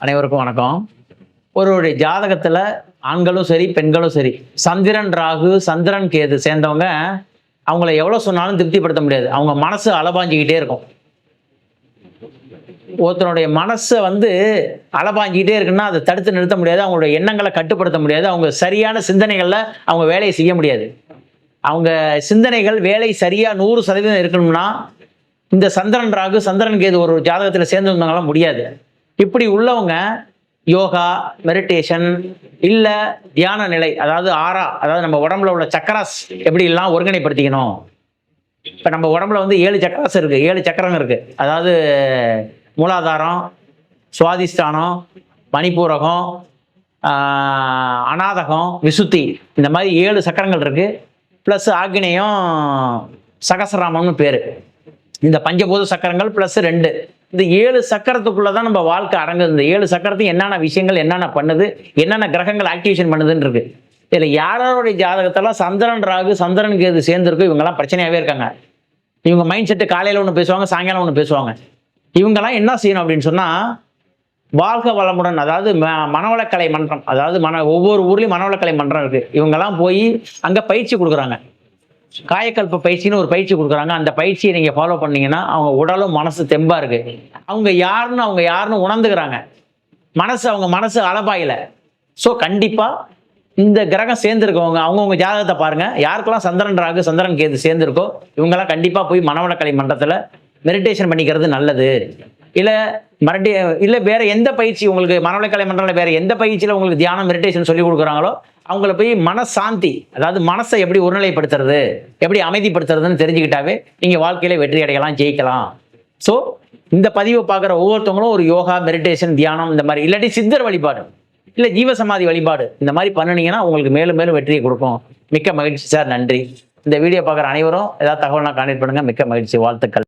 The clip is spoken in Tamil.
அனைவருக்கும் வணக்கம். ஒருவருடைய ஜாதகத்தில் ஆண்களும் சரி பெண்களும் சரி சந்திரன் ராகு சந்திரன் கேது சேர்ந்தவங்க அவங்கள எவ்வளோ சொன்னாலும் திருப்திப்படுத்த முடியாது. அவங்க மனசு அலபாஞ்சிக்கிட்டே இருக்கும். ஒருத்தனுடைய மனசை வந்து அலபாஞ்சிக்கிட்டே இருக்குன்னா அதை தடுத்து நிறுத்த முடியாது. அவங்களுடைய எண்ணங்களை கட்டுப்படுத்த முடியாது. அவங்க சரியான சிந்தனைகளில் அவங்க வேலையை செய்ய முடியாது. அவங்க சிந்தனைகள் வேலை சரியாக நூறு சதவீதம் இருக்கணும்னா இந்த சந்திரன் ராகு சந்திரன் கேது ஒரு ஜாதகத்தில் சேர்ந்து வந்தாங்களாம் முடியாது. இப்படி உள்ளவங்க யோகா மெடிடேஷன் இல்லை தியான நிலை அதாவது ஆறா அதாவது நம்ம உடம்புல உள்ள சக்கராஸ் எப்படி எல்லாம் ஒருங்கிணைப்படுத்திக்கணும்? இப்போ நம்ம உடம்புல வந்து ஏழு சக்கராஸ் இருக்குது ஏழு சக்கரம் இருக்குது அதாவது மூலாதாரம் சுவாதிஷ்டானம் மணிப்பூரகம் அநாதகம் விசுத்தி இந்த மாதிரி ஏழு சக்கரங்கள் இருக்குது ப்ளஸ் ஆக்னேயம் சகசராமம்னு பேர். இந்த பஞ்சபூத சக்கரங்கள் ப்ளஸ் ரெண்டு. இந்த ஏழு சக்கரத்துக்குள்ளே தான் நம்ம வாழ்க்கை அடங்குது இந்த ஏழு சக்கரத்தையும் என்னென்ன விஷயங்கள் என்னென்ன பண்ணுது என்னென்ன கிரகங்கள் ஆக்டிவேஷன் பண்ணுதுன்னு இருக்கு இதில் யாரோடைய ஜாதகத்தெல்லாம் சந்திரன் ராகு சந்திரன் கேது சேர்ந்துருக்கு இவங்கெல்லாம் பிரச்சனையாகவே இருக்காங்க. இவங்க மைண்ட் செட்டு காலையில் ஒன்று பேசுவாங்க சாயங்காலம் ஒன்று பேசுவாங்க. இவங்கெல்லாம் என்ன செய்யணும் அப்படின்னு சொன்னால் வாழ்க வளமுடன் அதாவது ம மனவளக்கலை மன்றம் அதாவது மன ஒவ்வொரு ஊர்லேயும் மனவளக்கலை மன்றம் இருக்குது இவங்கெல்லாம் போய் அங்கே பயிற்சி கொடுக்குறாங்க. காயக்கல்ப பயிற்சின்னு ஒரு பயிற்சி கொடுக்குறாங்க. அந்த பயிற்சியை நீங்கள் ஃபாலோ பண்ணீங்கன்னா அவங்க உடலும் மனசு தெம்பாக இருக்கு. அவங்க யாருன்னு அவங்க யாருன்னு உணர்ந்துக்கிறாங்க. மனசு அவங்க மனசு அளபாயில ஸோ கண்டிப்பாக இந்த கிரகம் சேர்ந்துருக்கவங்க அவங்கவுங்க ஜாதகத்தை பாருங்க. யாருக்கெல்லாம் சந்திரன் ராகு சந்திரன் கேது சேர்ந்துருக்கோ இவங்கெல்லாம் கண்டிப்பாக போய் மனவளக்கலை மன்றத்தில் மெடிடேஷன் பண்ணிக்கிறது நல்லது. இல்லை மிரட்டி இல்லை வேற எந்த பயிற்சி உங்களுக்கு மனவளக்கலை மன்றம் வேற எந்த பயிற்சியில் உங்களுக்கு தியானம் மெடிடேஷன் சொல்லி கொடுக்குறாங்களோ அவங்கள போய் மனசாந்தி அதாவது மனசை எப்படி ஒருநிலைப்படுத்துறது எப்படி அமைதிப்படுத்துறதுன்னு தெரிஞ்சுக்கிட்டாவே நீங்கள் வாழ்க்கையில வெற்றி அடையலாம் ஜெயிக்கலாம். ஸோ இந்த பதிவை பார்க்குற ஒவ்வொருத்தவங்களும் ஒரு யோகா மெடிடேஷன் தியானம் இந்த மாதிரி இல்லாட்டி சித்தர் வழிபாடு இல்லை ஜீவசமாதி வழிபாடு இந்த மாதிரி பண்ணினீங்கன்னா உங்களுக்கு மேலும் மேலும் வெற்றியை கொடுக்கும். மிக்க மகிழ்ச்சி சார் நன்றி. இந்த வீடியோ பார்க்குற அனைவரும் ஏதாவது தகவல்னா கான்டெக்ட் பண்ணுங்க. மிக்க மகிழ்ச்சி வாழ்த்துக்கள்.